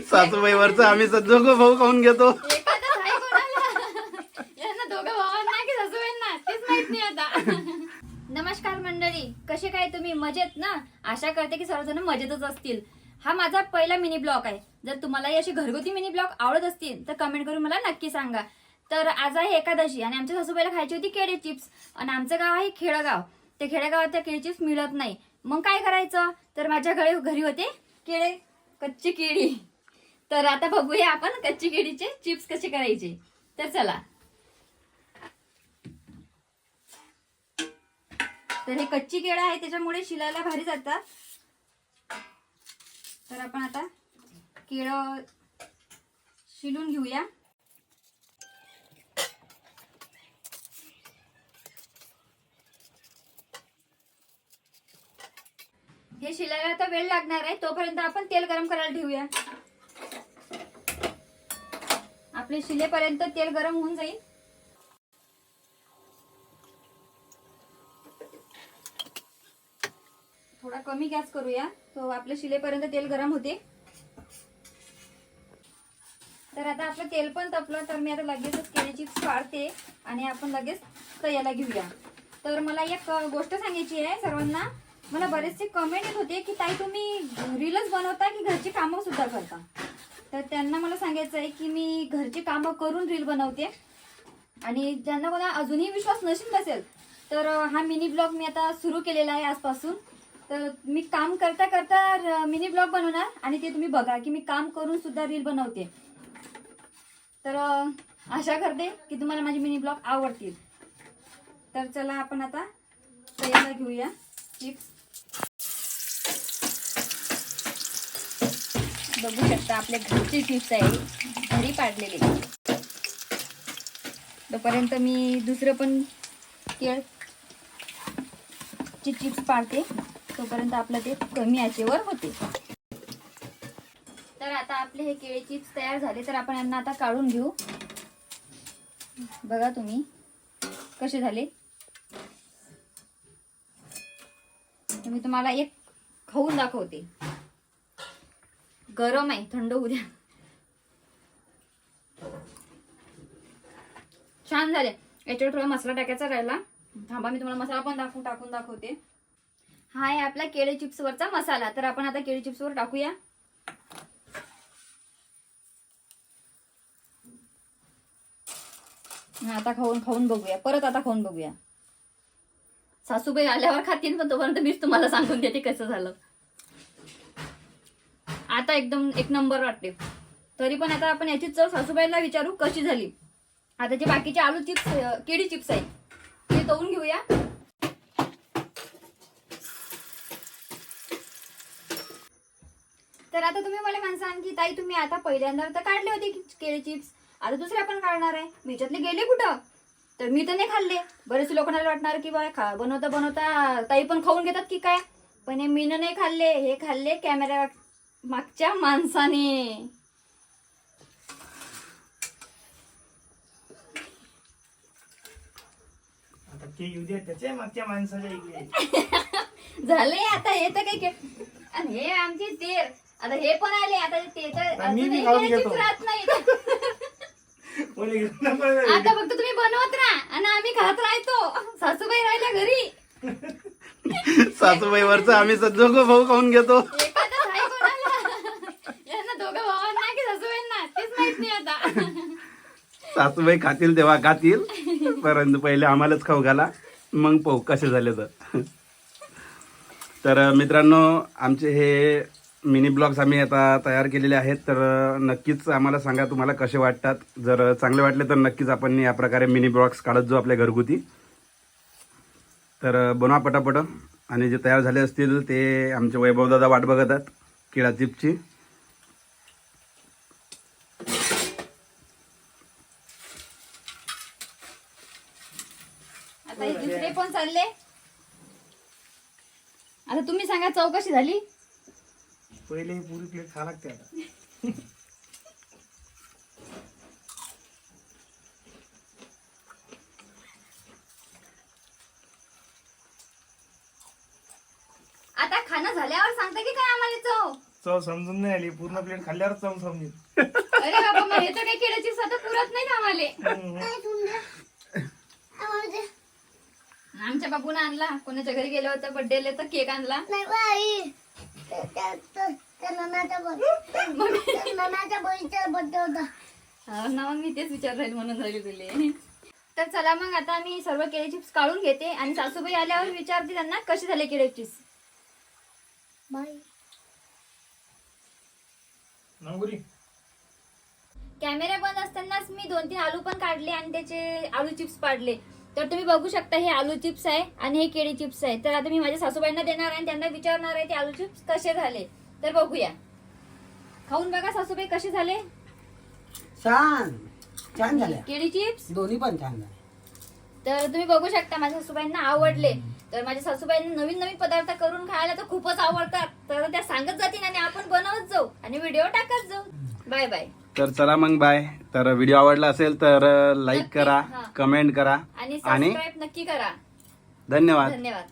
सासूबाईवरचं आम्ही दोघं भाऊ खाऊन घेतो. नमस्कार मंडळी. कसे काय तुम्ही? मजेत ना? आशा करते की सर्वजण मजेतच असतील. हा माझा पहिला मिनी ब्लॉग आहे. जर तुम्हाला अशी घरगुती मिनी ब्लॉग आवडत असतील तर कमेंट करून मला नक्की सांगा. तर आज आहे एकादशी आणि आमच्या सासूबाईला खायची होती केळे चिप्स. आणि आमचं गाव आहे खेडगाव. ते खेडेगावात त्या केळी चिप्स मिळत नाही. मग काय करायचं? तर माझ्या घरी घरी होते केळे कच्ची केळी. तर आता बघूया आपण कच्ची केळीचे चिप्स कसे करायचे. तर चला. तर हे कच्ची केळं आहे त्याच्यामुळे शिलायला भारी जातात. तर आपण आता केळं शिलून घेऊया. हे शिलायला आता वेळ लागणार आहे तोपर्यंत आपण तेल गरम करायला ठेवूया. आपले शिलेपर्यंत तेल गरम होऊन जाईल. थोडा कमी गॅस करूया. तो आपल्या शिलेपर्यंत तेल गरम होते. तर आता आपलं तेल पण तपलं तर मी आता लगेचच केळीची काढते आणि आपण लगेच तयाला घेऊया. तर मला एक गोष्ट सांगायची आहे सर्वांना. मला बरेचसे कमेंट येत होते की ताई तुम्ही रीलच बनवता की घरची कामं सुद्धा करता? तर त्यांना मला सांगायचं आहे की मी घरची कामं करून रील बनवते. आणि ज्यांना कोणा अजूनही विश्वास नशील नसेल तर हा मिनी ब्लॉग मी आता सुरू केलेला आहे आजपासून. तर मी काम करता करता मिनी ब्लॉग बनवणार आणि ते तुम्ही बघा की मी काम करून सुद्धा रील बनवते. तर आशा करते की तुम्हाला माझे मिनी ब्लॉग आवडतील. तर चला आपण आता तयाला घेऊया. चिप्स बघू शकता आपल्या घरचे चिप्स आहे. घरी पाडलेले. तोपर्यंत मी दुसरं पण केळ ची चिप्स पाडते. तोपर्यंत आपलं ते कमी आचेवर होते. तर आता आपले हे केळी चिप्स तयार झाले तर आपण यांना आता काढून घेऊ. बघा तुम्ही कसे झाले. मी तुम्हाला एक खाऊन दाखवते. गरम आहे थंड होऊ द्या. छान झाले. याच्यावर थोडा मसाला टाकायचा राहिला. थांबा मी तुम्हाला मसाला पण दाखवून टाकून दाखवते. हा आहे आपला केळी चिप्स वरचा मसाला. तर आपण आता केळी चिप्स वर टाकूया. आता खाऊन खाऊन बघूया. परत आता खाऊन बघूया. सासूबाई आल्यावर खातील पण तोपर्यंत मीच तुम्हाला सांगून देते कसं झालं. आता एकदम एक नंबर वाटते. तरी पण आता आपण याची चव सासूबाईला विचारू कशी झाली. आता जे बाकीचे आलू चिप्स केळी चिप्स आहे ते तळून घेऊया. तर आता तुम्ही मला माणसान की ताई तुम्ही आता पहिल्यांदा तर काढले होते की केळी चिप्स. आता दुसरे पण काढणार आहे. मी याच्यातले गेले कुठं? तर मी तर नाही खाल्ले. बरेच लोकांना वाटणार की बा खा बनवता बनवता ताई पण खाऊन घेतात की काय? पण हे मीनं नाही खाल्ले हे खाल्ले कॅमेरा मागच्या माणसाने. आता ते येऊ दे त्याच्या मागच्या माणसाच्या इकडे. झाले आता हे तर काही के- आणि हे आमचे तेर. आता हे पण आले आता ते तर आता मी बी अजूनही खाऊन केळीची घेतो. राहत नाही. कोणी. आता फक्त तुम्ही बनवत राहा आणि आम्ही खात राहतो. सासूबाई राहिल्या घरी. सासूबाईवरचं आम्ही दोघं भाऊ खाऊन घेतो एखादं आहे कोणाला यांना दोघं भावांना की सासूबाईंना तेच माहीत नाही आता सासूबाई खातील तेव्हा खातील. परंतु पहिले आम्हालाच खाऊ घाला. मग पाहू कसे झाले तर. तर मित्रांनो आमचे हे मिनी ब्लॉग्स आम्ही आता तयार केलेले आहेत. तर नक्कीच आम्हाला सांगा तुम्हाला कसे वाटतात. जर चांगले वाटले तर नक्कीच आपण या प्रकारे मिनी ब्लॉग्स काढत जाऊ आपल्या घरगुती. तर बनवा पटापट. आणि जे तयार झाले असतील ते आमचे वैभवदादा वाट बघत आहेत किळा चिपची आता हे दुसरे पण चालले आता तुम्ही सांगा चव कशी झाली? पहिले पुरी प्लेट खा लागते आता. आता खाणं झाल्यावर सांगता की काय आम्हाला चव? चव समजून नाही आली. पूर्ण प्लेट खाल्ल्यावर चव समजेल. अरे बाबा मग हे तर काही केळ्याची आता पुरत नाही आम्हाला. हम्म. आमच्या बाबून आणला. कोणाच्या घरी गेलो होतं बर्थडेला तर केक आणला. ना मग मी तेच विचार राहील म्हणून राहिले तुले. तर चला मग आता मी सर्व केळी चिप्स काढून घेते आणि सासूबाई आल्यावर विचारते त्यांना कसे झाले केळी चिप्स कॅमेरा बंद असतानाच मी दोन तीन आलू पण काढले आणि त्याचे आलू चिप्स पाडले. तर तुम्ही बघू शकता हे आलू चिप्स आहे आणि हे केळी चिप्स आहे. तर आता मी माझ्या सासूबाईंना देणार आहे त्यांना विचारणार आहे ते आलू चिप्स कसे झाले. तर बघूया. खाऊन बघा सासूबाई कसे झाले. छान. छान झाल्या केळी चिप्स? दोन्ही पण छान झाल्या तर तुम्ही बघू शकता माझ्या सासूबाईंना आवडले. तर माझ्या सासूबाईंना नवीन नवीन पदार्थ करून खायला तर खूपच आवडतात. तर त्या सांगत जातील आणि आपण बनवत जाऊ आणि व्हिडिओ टाकत जाऊ. Bye bye. तर चला मग बाय तर व्हिडिओ आवडला असेल तर लाईक नक्की, करा हा. कमेंट करा. आणि नक्की करा. धन्यवाद. धन्यवाद.